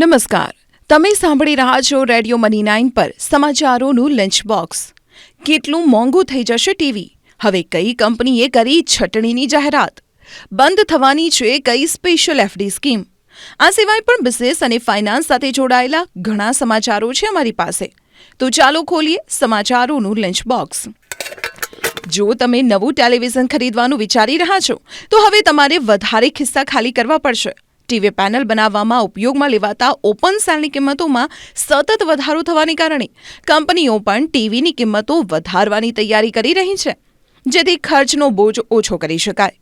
નમસ્કાર. તમે સાંભળી રહ્યા છો રેડિયો મની નાઇન પર સમાચારોનું લંચ બોક્સ કેટલું મોંઘું થઈ જશે ટીવી? હવે કઈ કંપનીએ કરી છટણીની જાહેરાત? બંધ થવાની છે કઈ સ્પેશિયલ એફડી સ્કીમ આ સિવાય પણ બિઝનેસ અને ફાઇનાન્સ સાથે જોડાયેલા ઘણા સમાચારો છે અમારી પાસે. તો ચાલો ખોલીએ સમાચારોનું લંચ બોક્સ જો તમે નવું ટેલિવિઝન ખરીદવાનું વિચારી રહ્યા છો, તો હવે તમારે વધારે ખિસ્સા ખાલી કરવા પડશે. ટીવી પેનલ બનાવવામાં ઉપયોગમાં લેવાતા ઓપન સેલની કિંમતોમાં સતત વધારો થવાને કારણે કંપનીઓ પણ ટીવીની કિંમતો વધારવાની તૈયારી કરી રહી છે, જેથી ખર્ચનો બોજ ઓછો કરી શકાય.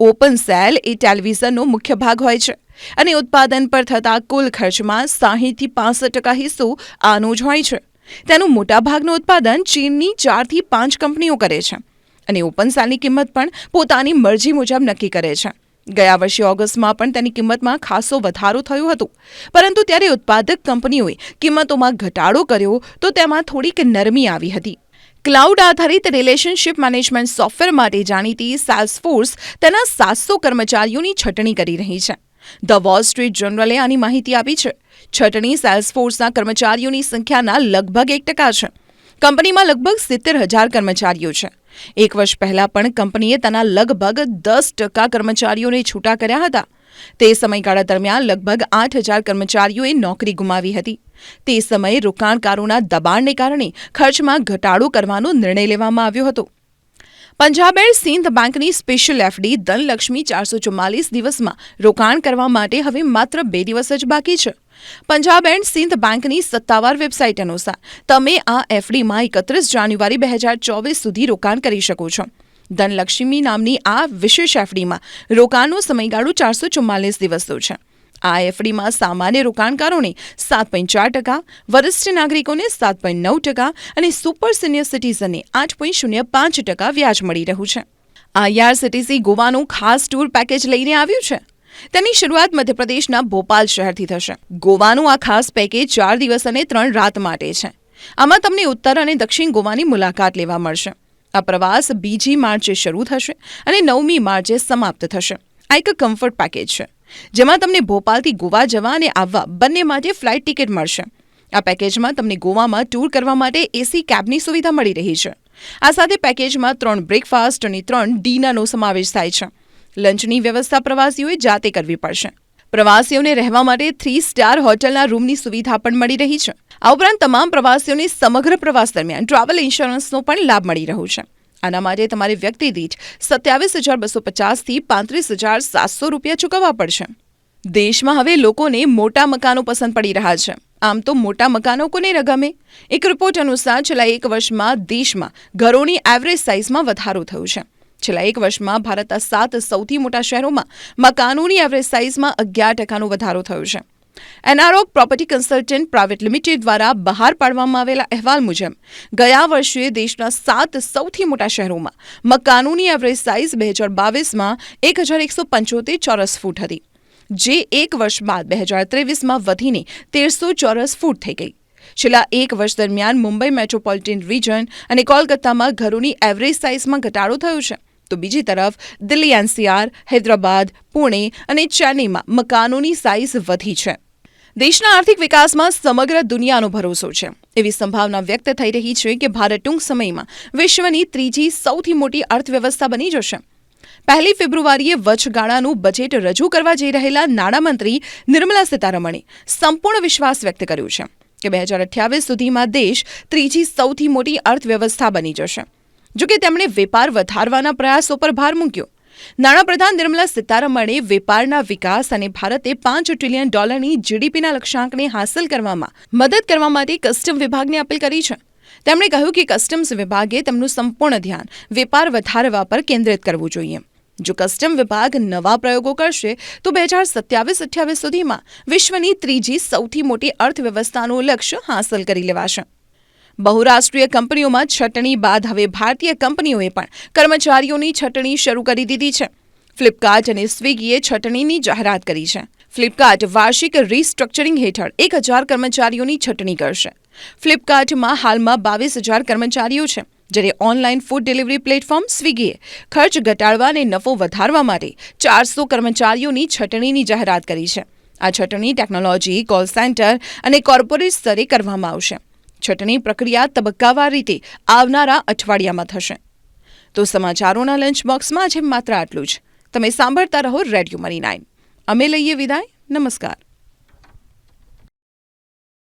ઓપન સેલ એ ટેલિવિઝનનો મુખ્ય ભાગ હોય છે અને ઉત્પાદન પર થતા કુલ ખર્ચમાં સાહીઠથી પાસઠ ટકા હિસ્સો આનો જ હોય છે. તેનું મોટાભાગનું ઉત્પાદન ચીનની ચારથી પાંચ કંપનીઓ કરે છે અને ઓપન સેલની કિંમત પણ પોતાની મરજી મુજબ નક્કી કરે છે. ગયા વર્ષે ઓગસ્ટમાં પણ તેની કિંમતમાં ખાસો વધારો થયો હતો. પરંતુ ત્યારે ઉત્પાદક કંપનીઓએ કિંમતોમાં ઘટાડો કર્યો તો તેમાં થોડીક નરમી આવી હતી. ક્લાઉડ આધારિત રિલેશનશિપ મેનેજમેન્ટ સોફ્ટવેર માટે જાણીતી સેલ્સફોર્સ તેના સાતસો કર્મચારીઓની છટણી કરી રહી છે. ધ વોલ સ્ટ્રીટ જર્નલે આની માહિતી આપી છે. છટણી સેલ્સફોર્સના કર્મચારીઓની સંખ્યાના લગભગ એક ટકા છે. કંપનીમાં લગભગ સિત્તેર હજાર કર્મચારીઓ છે. એક વર્ષ પહેલા પણ કંપનીએ તેના લગભગ દસ ટકા કર્મચારીઓને છૂટા કર્યા હતા. તે સમયગાળા દરમિયાન લગભગ આઠ હજાર કર્મચારીઓએ નોકરી ગુમાવી હતી. તે સમયે રોકાણકારોના દબાણને કારણે ખર્ચમાં ઘટાડો કરવાનો નિર્ણય લેવામાં આવ્યો હતો. પંજાબ એન્ડ સિંધ બેંકની સ્પેશિયલ એફડી ધનલક્ષ્મી ચારસો ચુમ્માલીસ દિવસમાં રોકાણ કરવા માટે હવે માત્ર બે દિવસ જ બાકી છે. પંજાબ એન્ડ સિંધ બેંકની સત્તાવાર વેબસાઇટ અનુસાર, તમે આ એફડીમાં એકત્રીસ જાન્યુઆરી બે હજાર ચોવીસ સુધી રોકાણ કરી શકો છો. ધનલક્ષ્મી નામની આ વિશેષ એફડીમાં રોકાણનો સમયગાળો ચારસો ચુમ્માલીસ દિવસનો છે. આ એફડીમાં સામાન્ય રોકાણકારોને સાત પોઈન્ટ ચાર ટકા, વરિષ્ઠ નાગરિકોને સાત પોઈન્ટ નવ ટકા અને સુપર સિનિયર સિટીઝનને આઠ પોઈન્ટ શૂન્ય પાંચ ટકા વ્યાજ મળી રહ્યું છે. આઈઆરસીટીસી ગોવાનું ખાસ ટૂર પેકેજ લઈને આવ્યું છે? તેની શરૂઆત મધ્યપ્રદેશના ભોપાલ શહેરથી થશે. ગોવાનું આ ખાસ પેકેજ ચાર દિવસ અને ત્રણ રાત માટે છે. આમાં તમને ઉત્તર અને દક્ષિણ ગોવાની મુલાકાત લેવા મળશે. આ પ્રવાસ બીજી માર્ચે શરૂ થશે અને નવમી માર્ચે સમાપ્ત થશે. આ એક કમ્ફર્ટ પેકેજ છે. જેમાં તમને ભોપાલથી ગોવા જવા અને આવવા બંને માટે ફ્લાઇટ ટિકિટ મળશે. આ પેકેજમાં તમને ગોવામાં ટૂર કરવા માટે એસી કેબની સુવિધા મળી રહી છે. આ સાથે પેકેજમાં ત્રણ બ્રેકફાસ્ટ અને ત્રણ ડિનરનો સમાવેશ થાય છે. લંચની વ્યવસ્થા પ્રવાસીઓએ જાતે કરવી પડશે. પ્રવાસીઓને રહેવા માટે થ્રી સ્ટાર હોટલના રૂમની સુવિધા પણ મળી રહી છે. આ ઉપરાંત તમામ પ્રવાસીઓને સમગ્ર પ્રવાસ દરમિયાન ટ્રાવેલ ઇન્સ્યોરન્સનો પણ લાભ મળી રહ્યો છે. આના માટે તમારે વ્યક્તિ દીઠ સત્યાવીસ હજાર બસો પચાસથી પાંત્રીસ હજાર સાતસો રૂપિયા ચૂકવવા પડશે. દેશમાં હવે લોકોને મોટા મકાનો પસંદ પડી રહ્યા છે. આમ તો મોટા મકાનો કોને ન ગમે એક રિપોર્ટ અનુસાર છેલ્લા એક વર્ષમાં દેશમાં ઘરોની એવરેજ સાઇઝમાં વધારો થયો છે. છેલ્લા એક વર્ષમાં ભારતના સાત સૌથી મોટા શહેરોમાં મકાનોની એવરેજ સાઇઝમાં અગિયાર ટકાનો વધારો થયો છે. Anarock property consultant private limited દ્વારા બહાર પાડવામાં આવેલા અહેવાલ મુજબ, ગયા વર્ષે દેશના સાત સૌથી મોટા શહેરોમાં મકાનોની એવરેજ સાઇઝ બે હજાર બાવીસમાં એક હજાર એકસો પંચોતેર ચોરસ ફૂટ હતી, જે એક વર્ષ બાદ બે હજાર ત્રેવીસમાં વધીને તેરસો ચોરસ ફૂટ થઈ ગઈ. છેલ્લા એક વર્ષ દરમિયાન મુંબઈ મેટ્રોપોલિટન રિજન અને કોલકાતામાં ઘરોની એવરેજ સાઇઝમાં ઘટાડો થયો છે. તો બીજી તરફ દિલ્હી એનસીઆર, હૈદરાબાદ, પુણે અને ચેન્નઈમાં મકાનોની સાઇઝ વધી છે. દેશના આર્થિક વિકાસમાં સમગ્ર દુનિયાનો ભરોસો છે. એવી સંભાવના વ્યક્ત થઈ રહી છે કે ભારત ટૂંક સમયમાં વિશ્વની ત્રીજી સૌથી મોટી અર્થવ્યવસ્થા બની જશે. પહેલી ફેબ્રુઆરીએ વચગાળાનું બજેટ રજૂ કરવા જઈ રહેલા નાણામંત્રી નિર્મલા સીતારમણે સંપૂર્ણ વિશ્વાસ વ્યક્ત કર્યો છે કે બે હજાર અઠ્યાવીસ સુધીમાં દેશ ત્રીજી સૌથી મોટી અર્થવ્યવસ્થા બની જશે. જોકે તેમણે વેપાર વધારવાના પ્રયાસો પર ભાર મૂક્યો. નાણાપ્રધાન નિર્મલા સીતારમણે વેપારના વિકાસ અને ભારતે પાંચ ટ્રિલિયન ડોલરની જીડીપીના લક્ષ્યાંકને હાંસલ કરવામાં મદદ કરવા માટે કસ્ટમ વિભાગને અપીલ કરી છે. તેમણે કહ્યું કે કસ્ટમ્સ વિભાગે તેમનું સંપૂર્ણ ધ્યાન વેપાર વધારવા પર કેન્દ્રિત કરવું જોઈએ. જો કસ્ટમ વિભાગ નવા પ્રયોગો કરશે, તો બે હજાર સત્યાવીસ અઠ્યાવીસ સુધીમાં વિશ્વની ત્રીજી સૌથી મોટી અર્થવ્યવસ્થાનું લક્ષ્ય હાંસલ કરી લેવાશે. બહુરાષ્ટ્રીય કંપનીઓમાં છટણી બાદ હવે ભારતીય કંપનીઓએ પણ કર્મચારીઓની છટણી શરૂ કરી દીધી છે. ફ્લિપકાર્ટ અને સ્વિગીએ છટણીની જાહેરાત કરી છે. ફ્લિપકાર્ટ વાર્ષિક રીસ્ટ્રક્ચરિંગ હેઠળ એક હજાર કર્મચારીઓની છટણી કરશે. ફ્લિપકાર્ટમાં હાલમાં બાવીસ હજાર કર્મચારીઓ છે જ્યારે ઓનલાઈન ફૂડ ડિલિવરી પ્લેટફોર્મ સ્વિગીએ ખર્ચ ઘટાડવા અને નફો વધારવા માટે ચારસો કર્મચારીઓની છટણીની જાહેરાત કરી છે. આ છટણી ટેકનોલોજી, કોલ સેન્ટર અને કોર્પોરેટ સ્તરે કરવામાં આવશે. છટણી પ્રક્રિયા તબક્કાવાર રીતે આવનારા અઠવાડિયામાં થશે. તો સમાચારોના લંચ બોક્સમાં આજે માત્ર આટલું જ. તમે સાંભળતા રહો રેડિયો મની નાઇન અમે લઈએ વિદાય. નમસ્કાર.